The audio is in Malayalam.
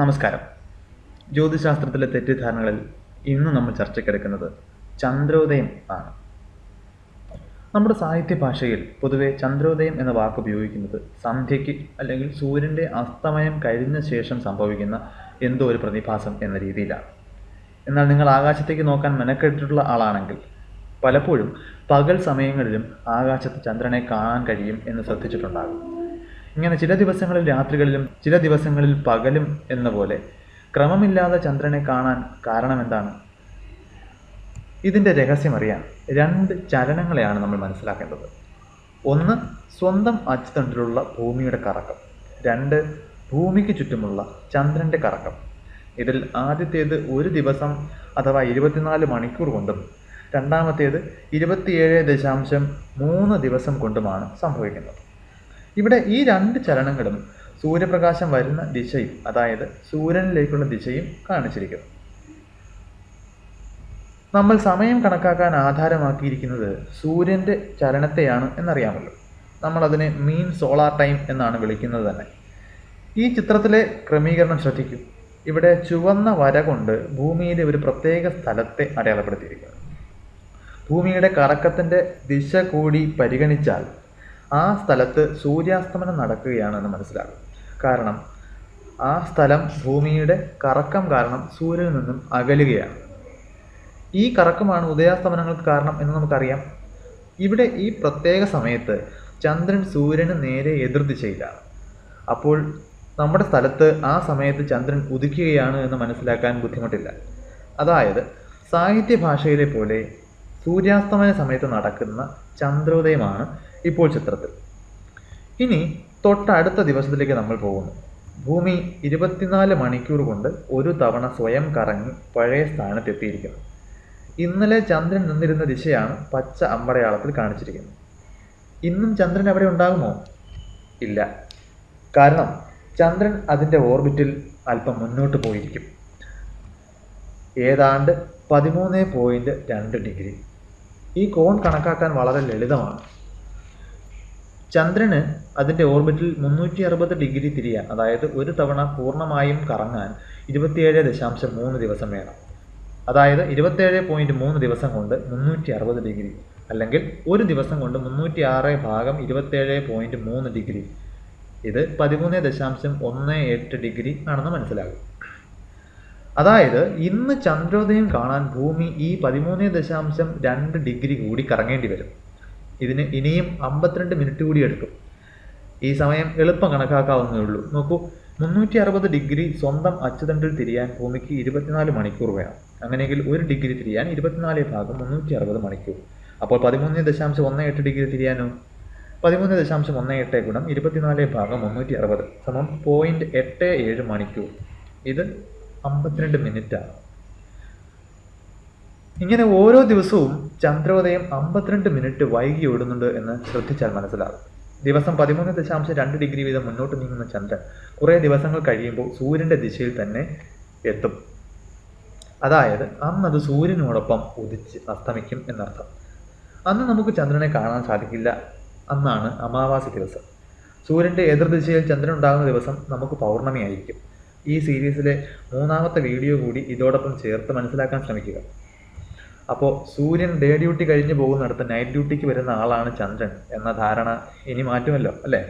നമസ്കാരം. ജ്യോതിശാസ്ത്രത്തിലെ തെറ്റിദ്ധാരണകളിൽ ഇന്ന് നമ്മൾ ചർച്ചയ്ക്കെടുക്കുന്നത് ചന്ദ്രോദയം ആണ്. നമ്മുടെ സാഹിത്യ ഭാഷയിൽ പൊതുവെ ചന്ദ്രോദയം എന്ന വാക്ക് ഉപയോഗിക്കുന്നത് സന്ധ്യയ്ക്ക് അല്ലെങ്കിൽ സൂര്യന്റെ അസ്തമയം കഴിഞ്ഞ ശേഷം സംഭവിക്കുന്ന എന്തോ ഒരു പ്രതിഭാസം എന്ന രീതിയിലാണ്. എന്നാൽ നിങ്ങൾ ആകാശത്തേക്ക് നോക്കാൻ മെനക്കെട്ടിട്ടുള്ള ആളാണെങ്കിൽ പലപ്പോഴും പകൽ സമയങ്ങളിലും ആകാശത്ത് ചന്ദ്രനെ കാണാൻ കഴിയും എന്ന് ശ്രദ്ധിച്ചിട്ടുണ്ടാകും. ഇങ്ങനെ ചില ദിവസങ്ങളിൽ രാത്രികളിലും ചില ദിവസങ്ങളിൽ പകലും എന്ന പോലെ ക്രമമില്ലാതെ ചന്ദ്രനെ കാണാൻ കാരണം എന്താണ്? ഇതിന്റെ രഹസ്യം അറിയാൻ രണ്ട് ചലനങ്ങളെയാണ് നമ്മൾ മനസ്സിലാക്കേണ്ടത്. ഒന്ന് സ്വന്തം അച്ചുതണ്ടിലുള്ള ഭൂമിയുടെ കറക്കം. രണ്ട് ഭൂമിക്ക് ചുറ്റുമുള്ള ചന്ദ്രന്റെ കറക്കം. ഇതിൽ ആദ്യത്തേത് ഒരു ദിവസം അഥവാ ഇരുപത്തിനാല് മണിക്കൂർ കൊണ്ടും രണ്ടാമത്തേത് ഇരുപത്തിയേഴ് ദശാംശം മൂന്ന് ദിവസം കൊണ്ടുമാണ് സംഭവിക്കുന്നത്. ഇവിടെ ഈ രണ്ട് ചലനങ്ങളും സൂര്യപ്രകാശം വരുന്ന ദിശയും അതായത് സൂര്യനിലേക്കുള്ള ദിശയും കാണിച്ചിരിക്കുന്നു. നമ്മൾ സമയം കണക്കാക്കാൻ ആധാരമാക്കിയിരിക്കുന്നത് സൂര്യന്റെ ചലനത്തെയാണ് എന്നറിയാമല്ലോ. നമ്മൾ അതിനെ മീൻ സോളാർ ടൈം എന്നാണ് വിളിക്കുന്നത് തന്നെ. ഈ ചിത്രത്തിലെ ക്രമീകരണം ശ്രദ്ധിക്കും. ഇവിടെ ചുവന്ന വര കൊണ്ട് ഭൂമിയിലെ ഒരു പ്രത്യേക സ്ഥലത്തെ അടയാളപ്പെടുത്തിയിരിക്കുന്നു. ഭൂമിയുടെ കറക്കത്തിന്റെ ദിശ കൂടി പരിഗണിച്ചാൽ ആ സ്ഥലത്ത് സൂര്യാസ്തമനം നടക്കുകയാണെന്ന് മനസ്സിലാകും. കാരണം ആ സ്ഥലം ഭൂമിയുടെ കറക്കം കാരണം സൂര്യനിൽ നിന്നും അകലുകയാണ്. ഈ കറക്കമാണ് ഉദയാസ്തമനങ്ങൾക്ക് കാരണം എന്ന് നമുക്കറിയാം. ഇവിടെ ഈ പ്രത്യേക സമയത്ത് ചന്ദ്രൻ സൂര്യന് നേരെ എതിർദിശയിലാണ് അപ്പോൾ നമ്മുടെ സ്ഥലത്ത് ആ സമയത്ത് ചന്ദ്രൻ ഉദിക്കുകയാണ് എന്ന് മനസ്സിലാക്കാൻ ബുദ്ധിമുട്ടില്ല. അതായത് സാഹിത്യ ഭാഷയിലെ പോലെ സൂര്യാസ്തമന സമയത്ത് നടക്കുന്ന ചന്ദ്രോദയമാണ് ഇപ്പോൾ ചിത്രത്തിൽ. ഇനി തൊട്ടടുത്ത ദിവസത്തിലേക്ക് നമ്മൾ പോകുന്നു. ഭൂമി ഇരുപത്തിനാല് മണിക്കൂർ കൊണ്ട് ഒരു തവണ സ്വയം കറങ്ങി പഴയ സ്ഥാനത്തെത്തിയിരിക്കുന്നു. ഇന്നലെ ചന്ദ്രൻ നിന്നിരുന്ന ദിശയാണ് പച്ച അമ്പടയാളത്തിൽ കാണിച്ചിരിക്കുന്നത്. ഇന്നും ചന്ദ്രൻ അവിടെ ഉണ്ടാകുമോ? ഇല്ല. കാരണം ചന്ദ്രൻ അതിന്റെ ഓർബിറ്റിൽ അല്പം മുന്നോട്ട് പോയിരിക്കും. ഏതാണ്ട് പതിമൂന്ന് പോയിന്റ് രണ്ട് ഡിഗ്രി. ഈ കോൺ കണക്കാക്കാൻ വളരെ ലളിതമാണ്. ചന്ദ്രന് അതിന്റെ ഓർബിറ്റിൽ മുന്നൂറ്റി അറുപത് ഡിഗ്രി തിരിയാൻ അതായത് ഒരു തവണ പൂർണമായും കറങ്ങാൻ ഇരുപത്തിയേഴ് ദശാംശം മൂന്ന് ദിവസം വേണം. അതായത് ഇരുപത്തേഴ് പോയിന്റ് മൂന്ന് ദിവസം കൊണ്ട് മുന്നൂറ്റി അറുപത് ഡിഗ്രി അല്ലെങ്കിൽ ഒരു ദിവസം കൊണ്ട് മുന്നൂറ്റി ആറ് ഭാഗം ഇരുപത്തേഴ് പോയിന്റ് മൂന്ന് ഡിഗ്രി. ഇത് പതിമൂന്ന് ദശാംശം ഒന്ന് എട്ട് ഡിഗ്രി ആണെന്ന് മനസ്സിലാകും. അതായത് ഇന്ന് ചന്ദ്രോദയം കാണാൻ ഭൂമി ഈ പതിമൂന്ന് ദശാംശം രണ്ട് ഡിഗ്രി കൂടി കറങ്ങേണ്ടി വരും. ഇതിന് ഇനിയും അമ്പത്തിരണ്ട് മിനിറ്റ് കൂടി എടുക്കും. ഈ സമയം എളുപ്പം കണക്കാക്കാവുന്നേ ഉള്ളൂ. നോക്കൂ മുന്നൂറ്റി അറുപത് ഡിഗ്രി സ്വന്തം അച്ചുതണ്ടിൽ തിരിയാൻ ഭൂമിക്ക് ഇരുപത്തിനാല് മണിക്കൂർ വേണം. അങ്ങനെയെങ്കിൽ ഒരു ഡിഗ്രി തിരിയാൻ ഇരുപത്തിനാല് ഭാഗം മുന്നൂറ്റി അറുപത് മണിക്കൂർ. അപ്പോൾ പതിമൂന്ന് ദശാംശം ഒന്ന് എട്ട് ഡിഗ്രി തിരിയാനോ? പതിമൂന്ന് ദശാംശം ഒന്ന് എട്ട് ഗുണം ഇരുപത്തിനാല് ഭാഗം മുന്നൂറ്റി അറുപത് സമം പോയിന്റ് എട്ട് ഏഴ് മണിക്കൂർ. ഇത് അമ്പത്തിരണ്ട് മിനിറ്റാണ് ഇങ്ങനെ ഓരോ ദിവസവും ചന്ദ്രോദയം അമ്പത്തിരണ്ട് മിനിറ്റ് വൈകി ഓടുന്നുണ്ട് എന്ന് ശ്രദ്ധിച്ചാൽ മനസ്സിലാകും. ദിവസം പതിമൂന്ന് ദശാംശം രണ്ട് ഡിഗ്രി വീതം മുന്നോട്ട് നീങ്ങുന്ന ചന്ദ്രൻ കുറേ ദിവസങ്ങൾ കഴിയുമ്പോൾ സൂര്യന്റെ ദിശയിൽ തന്നെ എത്തും. അതായത് അന്ന് അത് സൂര്യനോടൊപ്പം ഉദിച്ച് അസ്തമിക്കും എന്നർത്ഥം. അന്ന് നമുക്ക് ചന്ദ്രനെ കാണാൻ സാധിക്കില്ല. അന്നാണ് അമാവാസി ദിവസം. സൂര്യന്റെ എതിർദിശയിൽ ചന്ദ്രൻ ഉണ്ടാകുന്ന ദിവസം നമുക്ക് പൗർണമി ആയിരിക്കും ഈ സീരീസിലെ മൂന്നാമത്തെ വീഡിയോ കൂടി ഇതോടൊപ്പം ചേർത്ത് മനസ്സിലാക്കാൻ ശ്രമിക്കുക. അപ്പോൾ സൂര്യൻ ഡേ ഡ്യൂട്ടി കഴിഞ്ഞ് പോകുന്നിടത്ത് നൈറ്റ് ഡ്യൂട്ടിക്ക് വരുന്ന ആളാണ് ചന്ദ്രൻ എന്ന ധാരണ ഇനി മാറ്റുമല്ലോ അല്ലേ?